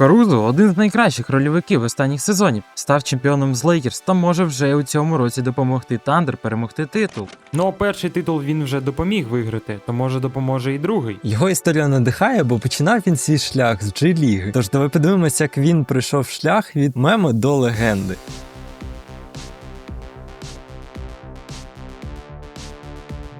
Карузо один з найкращих рольовиків останніх сезонів, став чемпіоном з Лейкерс та може вже у цьому році допомогти Тандер перемогти титул. Ну а перший титул він вже допоміг виграти, то може допоможе і другий. Його історія надихає, бо починав він свій шлях з G-ліги. Тож давай подивимося, як він пройшов шлях від мема до легенди.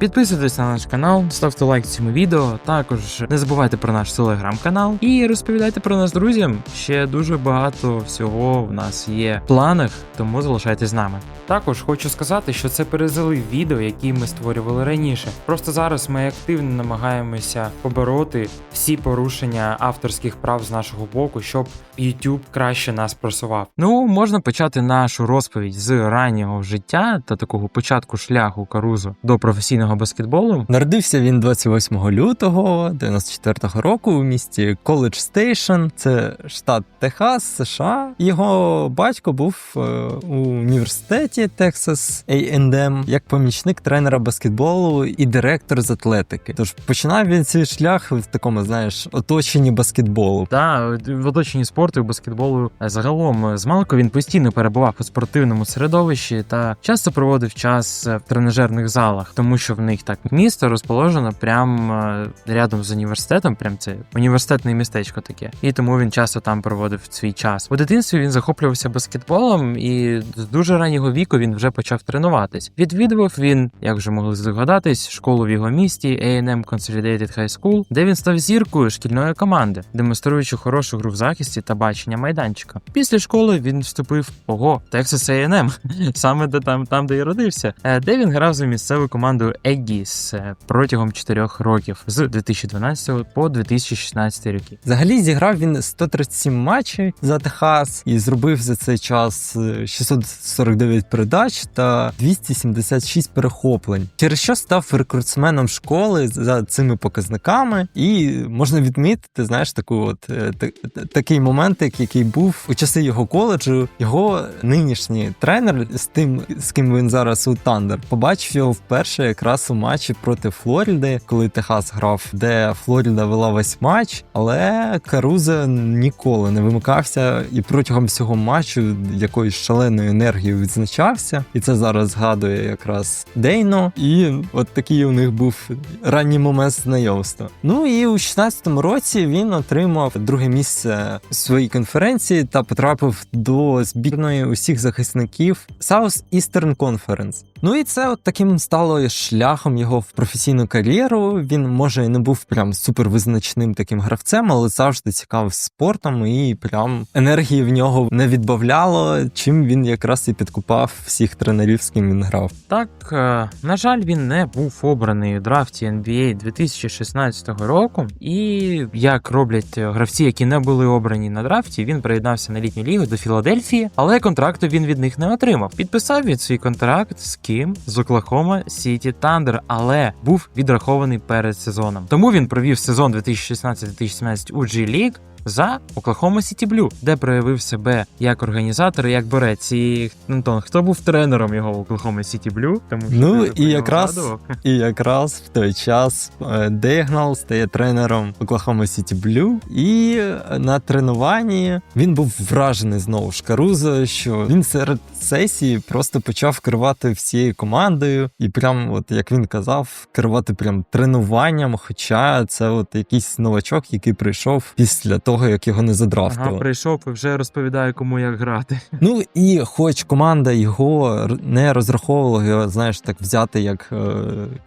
Підписуйтесь на наш канал, ставте лайк цьому відео. Також не забувайте про наш телеграм-канал і розповідайте про нас друзям. Ще дуже багато всього в нас є в планах, тому залишайтесь з нами. Також хочу сказати, що це перезалив відео, які ми створювали раніше. Просто зараз ми активно намагаємося побороти всі порушення авторських прав з нашого боку, щоб YouTube краще нас просував. Ну можна почати нашу розповідь з раннього життя та такого початку шляху Карузо до професійного баскетболу. Народився він 28 лютого 94-го року у місті Коледж Стейшн, це штат Техас, США. Його батько був е, у університеті Texas A&M як помічник тренера баскетболу і директор з атлетики. Тож починав він свій шлях в такому, знаєш, оточенні баскетболу. Та в оточенні спорту і баскетболу е, загалом е, з малку він постійно перебував у спортивному середовищі та часто проводив час в тренажерних залах, тому що в них так місто розположено прямо е, рядом з університетом. Прям це університетне містечко таке, і тому він часто там проводив свій час. У дитинстві він захоплювався баскетболом, і з дуже раннього віку він вже почав тренуватись. Відвідував він, як вже могли здогадатись, школу в його місті A&M Consolidated High School, де він став зіркою шкільної команди, демонструючи хорошу гру в захисті та бачення майданчика. Після школи він вступив ого Texas A&M, саме де там, там, де і родився, е, де він грав за місцеву команду Aggies е, протягом 4 років з 2012 по 2016 роки. Взагалі зіграв він 137 матчів за Техас і зробив за цей час е, 649 передач та 276 перехоплень. Через що став рекордсменом школи за цими показниками, і можна відмітити, знаєш, таку от е, та- та- такий момент, який був у часи його коледжу. Його нинішній тренер з тим, з ким він зараз у Тандер, побачив його вперше якраз у матчі проти Флоріди, коли Техас грав, де Флоріда вела весь матч, але Каруза ніколи не вимикався і протягом всього матчу якоюсь шаленою енергією відзначався. І це зараз згадує якраз Дейно. І от такий у них був ранній момент знайомства. Ну і у 16-му році він отримав друге місце у своїй конференції та потрапив до збірної усіх захисників South Eastern Conference. Ну і це от таким стало шляхом його в професійну кар'єру. Він може і не був прям супервизначним таким гравцем, але завжди цікавив спортом, і прям енергії в нього не відбавляло, чим він якраз і підкупав всіх тренерів, з ким він грав. Так, е, на жаль, він не був обраний у драфті NBA 2016 року. І як роблять гравці, які не були обрані на драфті, він приєднався на літню лігу до Філадельфії, але контракту він від них не отримав. Підписав він свій контракт з ким? З Оклахома Сіті Тандер, але був відрахований перед сезоном. Тому він провів сезон 2016-2017 у G-League, за Оклахома Сіті Блю, де проявив себе як організатор, і як борець. І Антон, хто був тренером його в Оклахома Сіті Блю? Тому що Ну, і якраз-. І якраз в той час е, Дейгнал стає тренером Oklahoma City Blue. І е, на тренуванні він був вражений знову ж Карузо, що він серед сесії просто почав керувати всією командою, і прям, от як він казав, керувати прям тренуванням. Хоча це от якийсь новачок, який прийшов після того, як його не задрафтували. Ага, прийшов і вже розповідає, кому як грати. Ну і хоч команда його не розраховувала його, знаєш, так взяти як е,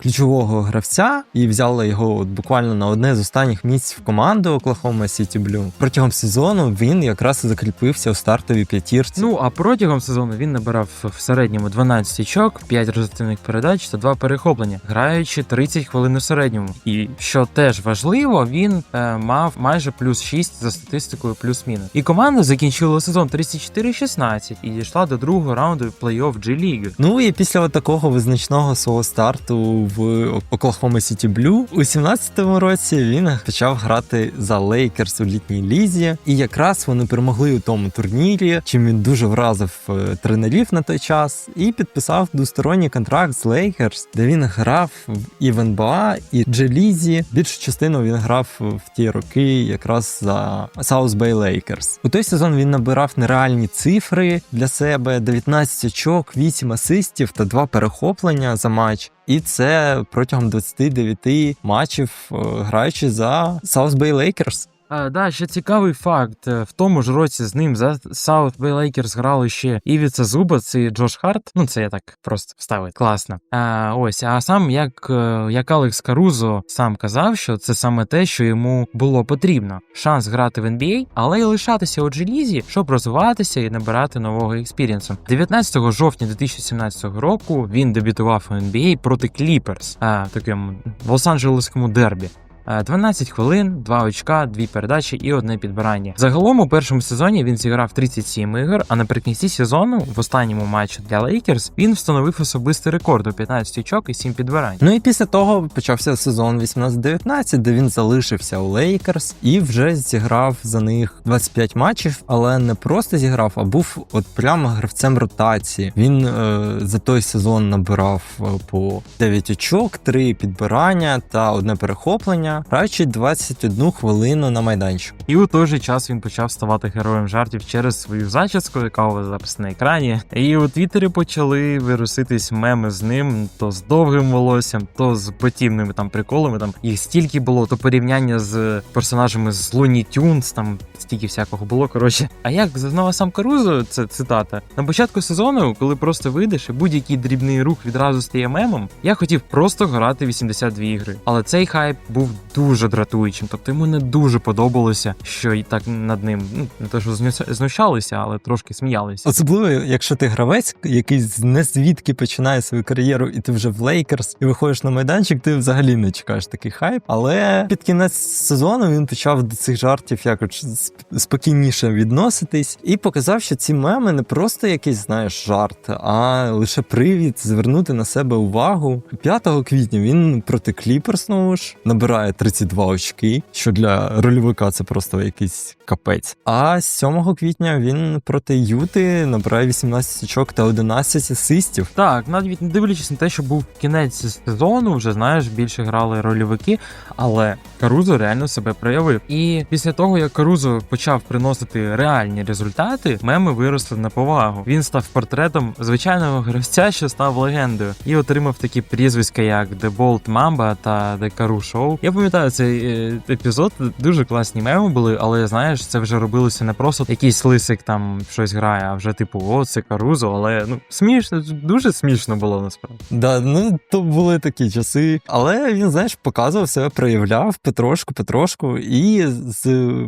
ключового гравця, і взяла його от буквально на одне з останніх місць в команду Oklahoma City Blue. Протягом сезону він якраз і закріпився у стартовій п'ятірці. Ну а протягом сезону він набирав в середньому 12 очок, 5 результативних передач та 2 перехоплення, граючи 30 хвилин у середньому. І що теж важливо, він е, мав майже плюс 6 за статистикою плюс-мінус. І команда закінчила сезон 34-16 і дійшла до другого раунду плей-офф G-ліги. Ну і після такого визначного свого старту в Oklahoma City Blue у 17-му році він почав грати за Лейкерс у літній лізі, і якраз вони перемогли у тому турнірі, чим він дуже вразив е, тренерів на той час, і підписав двосторонній контракт з Лейкерс, де він грав і в НБА, і G-лізі. Більшу частину він грав в ті роки якраз за за South Bay Lakers. У той сезон він набирав нереальні цифри для себе: 19 очок, 8 асистів та 2 перехоплення за матч. І це протягом 29 матчів, е, граючи за South Bay Lakers. А, да, ще цікавий факт. Е, В тому ж році з ним за South Bay Lakers грали ще Івіца Зубац і Джош Харт. Ну, це я так просто вставив. Класно. А, ось, а сам як, е, як Алекс Карузо сам казав, що це саме те, що йому було потрібно: шанс грати в NBA, але й лишатися у G-лізі, щоб розвиватися і набирати нового експірієнсу. 19 жовтня 2017 року він дебютував у NBA проти Кліперс, такому Лос-Анджелеському дербі. Е, 12 хвилин, 2 очка, 2 передачі і одне підбирання. Загалом у першому сезоні він зіграв 37 ігор, а наприкінці сезону, в останньому матчі для Лейкерс, він встановив особистий рекорд у 15 очок і 7 підбирань. Ну і після того почався сезон 18-19, де він залишився у Лейкерс і вже зіграв за них 25 матчів, але не просто зіграв, а був от прямо гравцем ротації. Він е, за той сезон набирав е, по 9 очок, 3 підбирання та одне перехоплення, граючи 21 хвилину на майданчику. І у той же час він почав ставати героєм жартів через свою зачіску, яка у вас зараз на екрані. І у Твіттері почали вируситись меми з ним, то з довгим волоссям, то з подібними там приколами. Там їх стільки було, то порівняння з персонажами з Looney Tunes, там стільки всякого було. Коротше, а як зазнала сам Карузо, це цитата. На початку сезону, коли просто вийдеш, і будь-який дрібний рух відразу стає мемом, я хотів просто грати 82 ігри. Але цей хайп був дуже дратуючим. Тобто йому не дуже подобалося, що і так над ним ну не те, що знущалися, але трошки сміялися. Особливо, якщо ти гравець, який не звідки починає свою кар'єру, і ти вже в Лейкерс, і виходиш на майданчик, ти взагалі не чекаєш такий хайп. Але під кінець сезону він почав до цих жартів якось спокійніше відноситись і показав, що ці меми не просто якийсь, знаєш, жарт, а лише привід звернути на себе увагу. 5 квітня він проти Кліперс знову ж набирає 32 очки, що для рольовика це просто якийсь капець. А 7 квітня він проти Юти набирає 18 очок та 11 асистів. Так, навіть не дивлячись на те, що був кінець сезону, вже знаєш, більше грали рольовики, але Карузо реально себе проявив. І після того, як Карузо почав приносити реальні результати, меми виросли на повагу. Він став портретом звичайного гравця, що став легендою, і отримав такі прізвиська, як The Bold Mamba та The Karoo Show. Я пам'ятаю цей е, епізод. Дуже класні меми були, але знаєш, це вже робилося не просто якийсь лисик там щось грає, а вже типу, о, це Карузо, але ну смішно, дуже смішно було насправді. Да, ну то були такі часи. Але він, знаєш, показував себе, проявляв потрошку, потрошку. І з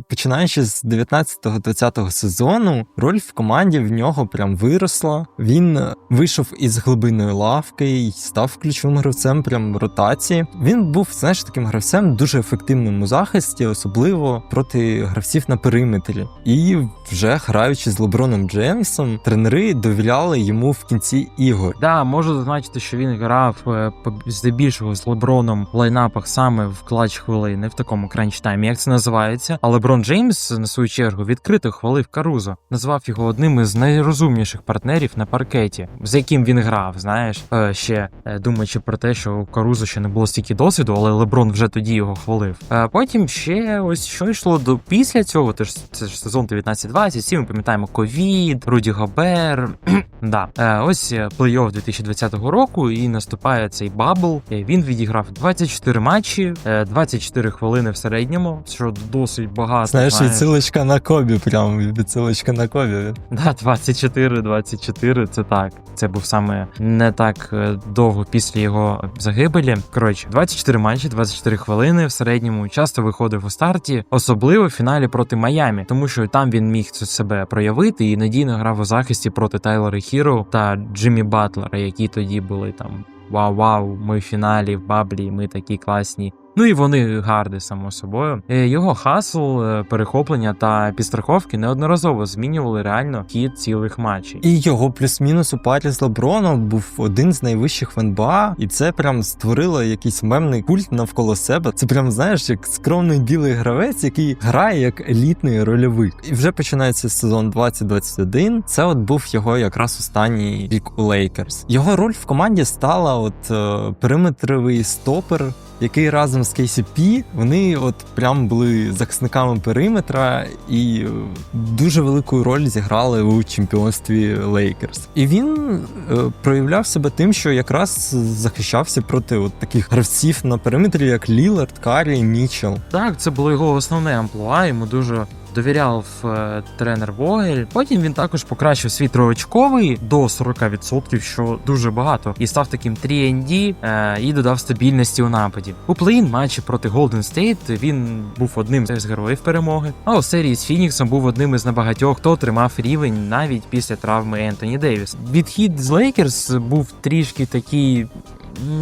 починаючи з 19-20 сезону, роль в команді в нього прям виросла. Він вийшов із глибинної лавки і став ключовим гравцем прям ротації. Він був, знаєш, таким гравцем дуже ефективним у захисті, особливо проти гравців на периметрі. І вже граючи з Леброном Джеймсом, тренери довіряли йому в кінці ігор. Да, можу зазначити, що він грав е, здебільшого з Леброном в лайнапах саме в клач хвилини, в такому кранч таймі, як це називається. А Леброн Джеймс, на свою чергу, відкрито хвалив Карузо, назвав його одним із найрозумніших партнерів на паркеті, з яким він грав. Знаєш, Е, ще е, думаючи про те, що у Карузо ще не було стільки досвіду, але Леброн вже тоді його хвалив. Е, Потім ще ось що йшло до після цього. Теж це ж сезон 19-20, всі ми пам'ятаємо ковід, Руді Гобер. да, Е, ось е, плей-офф 2020 року, і наступає цей бабл. Е, Він відіграв 24 матчі, е, 24 хвилини в середньому, що досить багато. Знаєш, відсилочка на Кобі, прям відсилочка на Кобі. Да, 24, 24, це так. Це був саме не так довго після його загибелі. Коротше, 24 матчі, 24 хвилини в середньому часто виходив у старті, особливо в фіналі проти Майамі, тому що там він міг це себе проявити і надійно грав у захисті проти Тайлера Хіро та Джиммі Батлера, які тоді були там. Вау, вау, ми в фіналі в баблі, ми такі класні. Ну і вони гарди, само собою. Е, Його хасл, е, перехоплення та підстраховки неодноразово змінювали реально хід цілих матчів. І його плюс-мінус у парі з Леброном був один з найвищих в НБА, і це прям створило якийсь мемний культ навколо себе. Це прям знаєш, як скромний білий гравець, який грає як елітний рольовик. І вже починається сезон 2021. Це от був його якраз останній рік у Лейкерс. Його роль в команді стала от е, периметровий стопер. Який разом з KCP, вони от прям були захисниками периметра і дуже велику роль зіграли у чемпіонстві Лейкерс. І він е, проявляв себе тим, що якраз захищався проти от таких гравців на периметрі, як Лілард, Карі, Мічел. Так, це було його основне амплуа. Йому дуже довіряв е, тренер Вогель. Потім він також покращив свій троочковий до 40%, що дуже багато, і став таким 3ND е, і додав стабільності у нападі. У плей-ін матчі проти Golden State він був одним з героїв перемоги. А у серії з Фініксом був одним із небагатьох, хто тримав рівень навіть після травми Ентоні Дейвіс. Відхід з Лейкерс був трішки такий.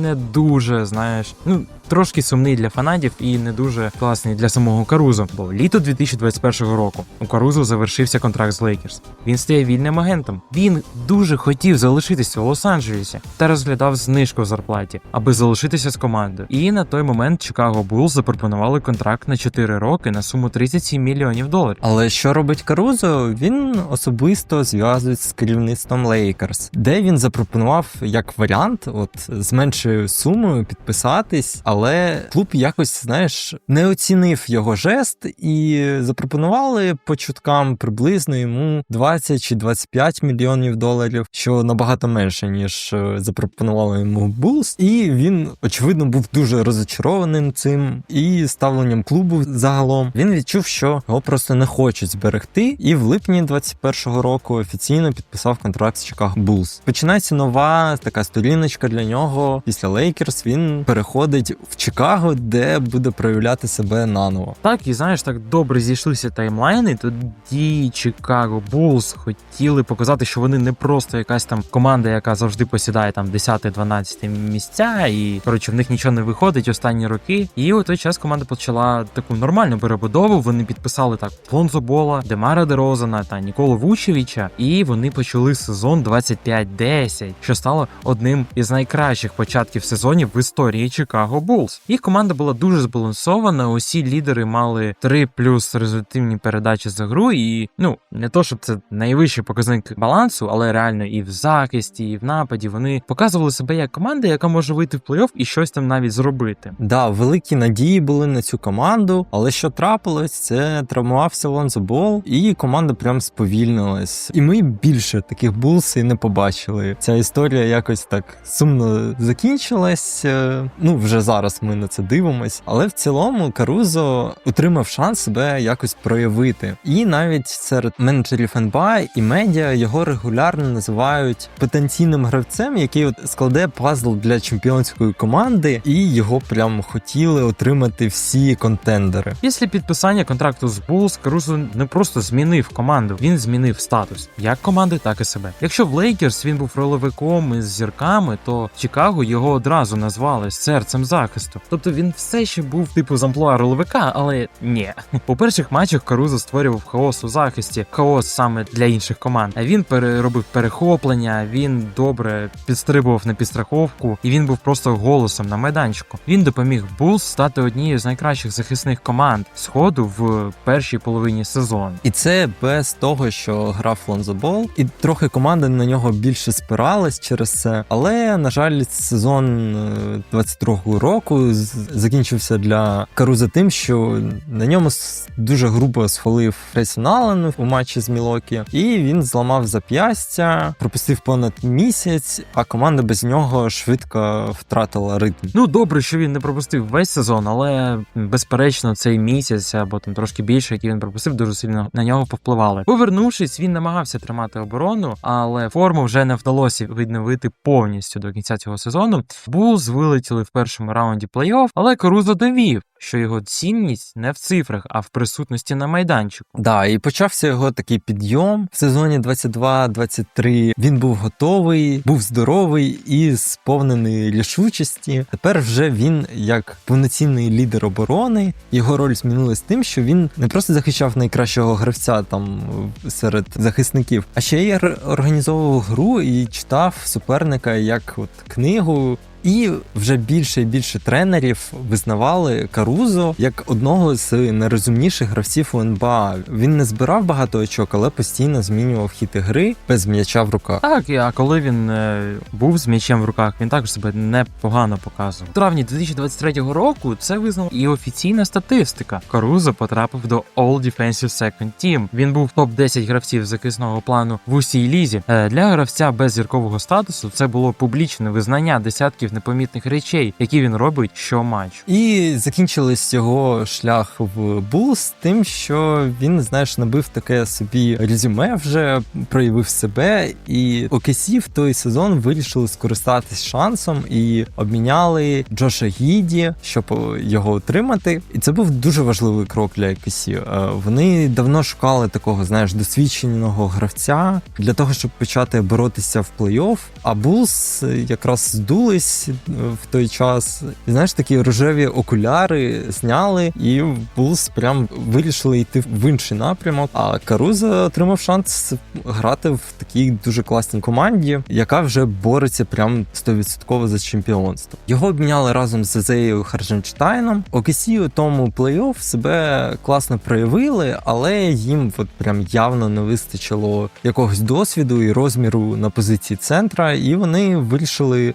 Не дуже, знаєш, ну трошки сумний для фанатів і не дуже класний для самого Карузо. Бо літо 2021 року у Карузо завершився контракт з Лейкерс. Він стає вільним агентом. Він дуже хотів залишитися у Лос-Анджелесі та розглядав знижку в зарплаті, аби залишитися з командою. І на той момент Чикаго Булls запропонували контракт на 4 роки на суму 37 мільйонів доларів. Але що робить Карузо? Він особисто зв'язується з керівництвом Лейкерс, де він запропонував як варіант, от з меншою сумою підписатись, але клуб якось знаєш не оцінив його жест і запропонували по чуткам приблизно йому 20 чи 25 мільйонів доларів, що набагато менше ніж е, запропонували йому Булс. І він очевидно був дуже розочарованим цим і ставленням клубу загалом. Він відчув, що його просто не хочуть зберегти, і в липні 21-го року офіційно підписав контракт з Chicago Bulls. Починається нова така сторіночка для нього. Після Лейкерс він переходить в Чикаго, де буде проявляти себе наново. Так, і знаєш, так добре зійшлися таймлайни. Тоді Чикаго Булls хотіли показати, що вони не просто якась там команда, яка завжди посідає там 10-12 місця, і коротше в них нічого не виходить останні роки. І у той час команда почала таку нормальну перебудову. Вони підписали так Фонзо Бола, Демара Дерозана та Ніколу Вучевича, і вони почали сезон 25-10, що стало одним із найкращих початків сезонів в історії Чикаго Булls. Їх команда була дуже збалансована. Усі лідери мали 3 плюс результативні передачі за гру. І ну не то, щоб це найвищий показник балансу, але реально і в захисті, і в нападі вони показували себе як команда, яка може вийти в плей-офф і щось там навіть зробити. Да, великі надії були на цю команду, але що трапилось, це травмувався Лонзо Бол, і команда прям сповільнилась. І ми більше таких булс і не побачили. Ця історія якось так сумно закінчилась. Е, Ну вже зараз ми на це дивимось. Але в цілому Карузо отримав шанс себе якось проявити. І навіть серед менеджерів НБА і медіа його регулярно називають потенційним гравцем, який от складе пазл для чемпіонської команди, і його прям хотіли отримати всі контендери. Після підписання контракту з Булls Карузо не просто змінив команду, він змінив статус як команди, так і себе. Якщо в Лейкерс він був роловиком із зірками, то в Чикаго його одразу назвали серцем захисту. Тобто він все ще був типу з амплуа роловика, але ні. У перших матчах Карузо створював хаос у захисті, хаос саме для інших команд. А він переробив перехоплення, він добре підстрибував на підстраховку, і він був просто голосом на майданчику. Він допоміг Булls стати однією з найкращих захисних команд сходу в першій половині сезону. І це без того, що грав Лонзо Бол, і трохи команда на нього більше спиралась через це. Але на жаль, сезон е, 22-го року з- закінчився для Каруза тим, що на ньому дуже грубо схвалив Фрейсон Аллен у матчі з Мілокі, і він зламав зап'ястя, пропустив понад місяць, а команда без нього швидко втратила ритм. Ну добре, що він не пропустив весь сезон, але безперечно, цей місяць або там трошки більше, який він пропустив, дуже сильно на нього повпливали. Повернувшись, він намагався тримати оборону, але форму вже не вдалося відновити повністю до кінця цього сезону. Булз вилетіли в першому раунді плей-офф, але Карузо довів, що його цінність не в цифрах, а в присутності на майданчику. Да, і почався його такий підйом в сезоні 22-23. Він був готовий, був здоровий і сповнений рішучості. Тепер вже він як повноцінний лідер оборони. Його роль змінилась тим, що він не просто захищав найкращого гравця там серед захисників, а ще й організовував гру і читав суперника як от книгу. І вже більше і більше тренерів визнавали Карузо як одного з найрозумніших гравців у НБА. Він не збирав багато очок, але постійно змінював хід гри без м'яча в руках. Так, а коли він е, був з м'ячем в руках, він також себе непогано показував. У травні 2023 року це визнала і офіційна статистика. Карузо потрапив до All Defensive Second Team. Він був топ 10 гравців захисного плану в усій лізі. Е, Для гравця без зіркового статусу це було публічне визнання десятків непомітних речей, які він робить щоматчу. І закінчились його шлях в Булс тим, що він, знаєш, набив таке собі резюме, вже проявив себе. І ОКСі в той сезон вирішили скористатись шансом і обміняли Джоша Гіді, щоб його отримати. І це був дуже важливий крок для ОКСі. Е, Вони давно шукали такого, знаєш, досвідченого гравця для того, щоб почати боротися в плей-офф. А Булс якраз здулись е, в той час. Знаєш, такі рожеві окуляри зняли, і Булс прям вирішили йти в інший напрямок. А Каруза отримав шанс грати в такій дуже класній команді, яка вже бореться прям 100% за чемпіонство. Його обміняли разом з Зеєю Харженштайном. Окесі у тому плей-офф себе класно проявили, але їм от прям явно не вистачило якогось досвіду і розміру на позиції центра, і вони вирішили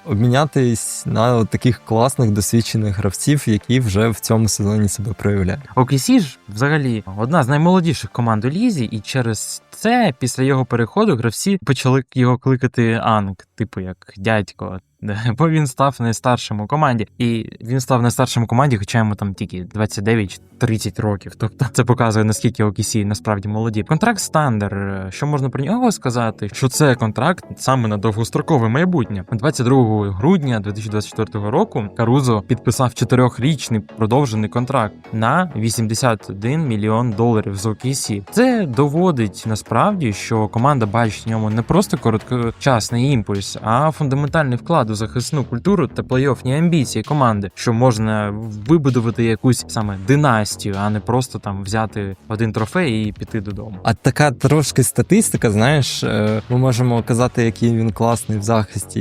обмінятись на таких класних досвідчених гравців, які вже в цьому сезоні себе проявляють. OKC ж взагалі одна з наймолодіших команд у лізі, і через це після його переходу гравці почали його кликати Анг, типу як дядько. Бо він став найстаршим у команді, і він став найстаршим у команді, хоча йому там тільки 29-30 років. Тобто це показує наскільки OKC насправді молоді. Контракт Стандер. Що можна про нього сказати? Що це контракт саме на довгострокове майбутнє. 22 грудня 2024 року Карузо підписав чотирьохрічний продовжений контракт на 81 мільйон доларів з OKC. Це доводить насправді, що команда бачить в ньому не просто короткочасний імпульс, а фундаментальний вклад у захисну культуру та плей-оффні амбіції команди, що можна вибудувати якусь саме династію, а не просто там взяти один трофей і піти додому. А така трошки статистика, знаєш, е, ми можемо казати, який він класний в захисті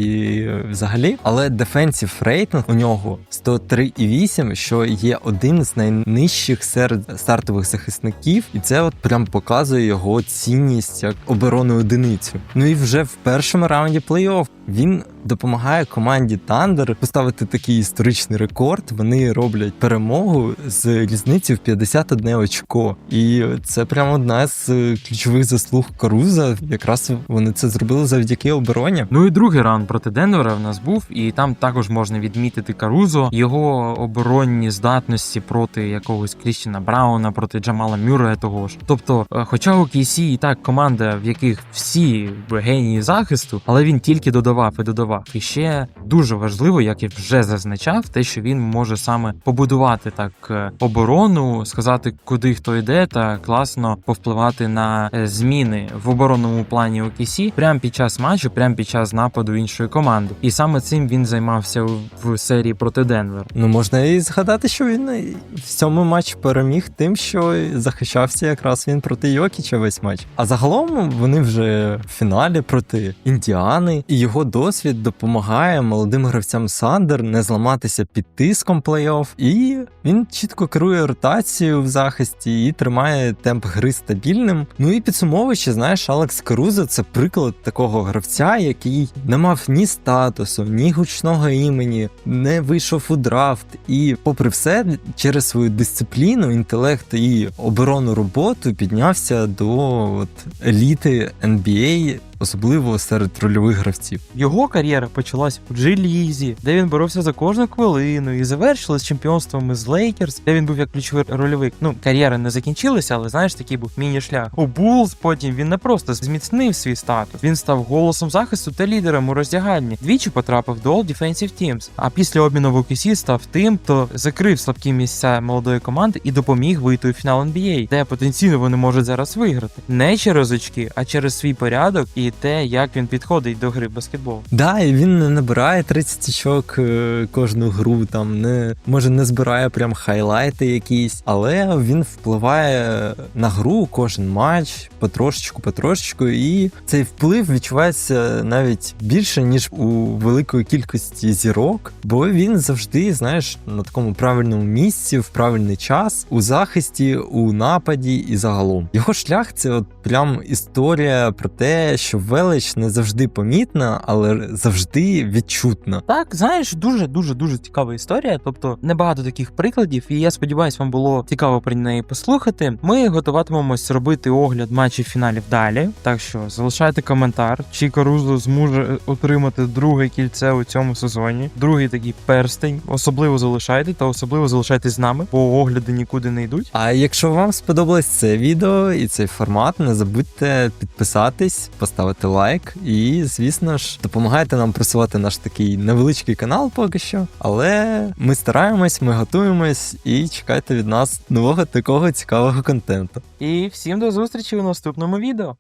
е, взагалі, але дефенсів рейтинг у нього 103,8, що є один з найнижчих серед стартових захисників, і це от прям показує його цінність як оборонну одиницю. Ну і вже в першому раунді плей-офф він допомагає команді Тандер поставити такий історичний рекорд. Вони роблять перемогу з різницею в 51 очко. І це прямо одна з е, ключових заслуг Каруза. Якраз вони це зробили завдяки обороні. Ну і другий раунд проти Денвера в нас був, і там також можна відмітити Карузо, його оборонні здатності проти якогось Крістіна Брауна, проти Джамала Мюррея того ж. Тобто, е, хоча у KC і так команда, в яких всі генії захисту, але він тільки додавав і додавав. І ще дуже важливо, як я вже зазначав, те, що він може саме побудувати так е, оборону, сказати, куди хто йде, та класно повпливати на е, зміни в оборонному плані OKC прямо під час матчу, прямо під час нападу іншої команди. І саме цим він займався в- в серії проти Денвер. Ну можна і згадати, що він е, в цьому матчі переміг тим, що захищався якраз він проти Йокіча весь матч. А загалом вони вже в фіналі проти Індіани, і його досвід допомагає молодим гравцям Сандер не зламатися під тиском плей-офф. І він чітко керує ротацією в захисті і тримає темп гри стабільним. Ну і підсумовуючи, знаєш, Алекс Карузо це приклад такого гравця, який не мав ні статусу, ні гучного імені, не вийшов у драфт. І, попри все, через свою дисципліну, інтелект і оборонну роботу піднявся до от, еліти NBA, особливо серед рольових гравців. Його кар'єра почалась у G-Лізі, де він боровся за кожну хвилину і завершилась чемпіонством з Лейкерс, де він був як ключовий рольовик. Ну, кар'єра не закінчилася, але знаєш, такий був міні-шлях. У Булз потім він не просто зміцнив свій статус, він став голосом захисту та лідером у роздягальні. Двічі потрапив до All Defensive Teams, а після обміну в OKC став тим, хто закрив слабкі місця молодої команди і допоміг вийти у фінал NBA, де потенційно вони можуть зараз виграти. Не через очки, а через свій порядок і і те, як він підходить до гри в баскетбол. Да, і він не набирає 30 очок е, кожну гру, там не може не збирає прям хайлайти якісь, але він впливає на гру кожен матч потрошечку, потрошечку, і цей вплив відчувається навіть більше ніж у великої кількості зірок, бо він завжди, знаєш, на такому правильному місці, в правильний час, у захисті, у нападі і загалом. Його шлях це от прям історія про те, що велич не завжди помітна, але завжди відчутна. Так, знаєш, дуже дуже дуже цікава історія. Тобто небагато таких прикладів, і я сподіваюся, вам було цікаво про неї послухати. Ми готуватимемось робити огляд матчів фіналів далі. Так що залишайте коментар, чи Карузо зможе отримати друге кільце у цьому сезоні. Другий такий перстень. Особливо залишайте та особливо залишайтесь з нами, бо огляди нікуди не йдуть. А якщо вам сподобалось це відео і цей формат, не забудьте підписатись, поставити лайк і, звісно ж, допомагайте нам просувати наш такий невеличкий канал поки що. Але ми стараємось, ми готуємось і чекайте від нас нового такого цікавого контенту. І всім до зустрічі у наступному відео.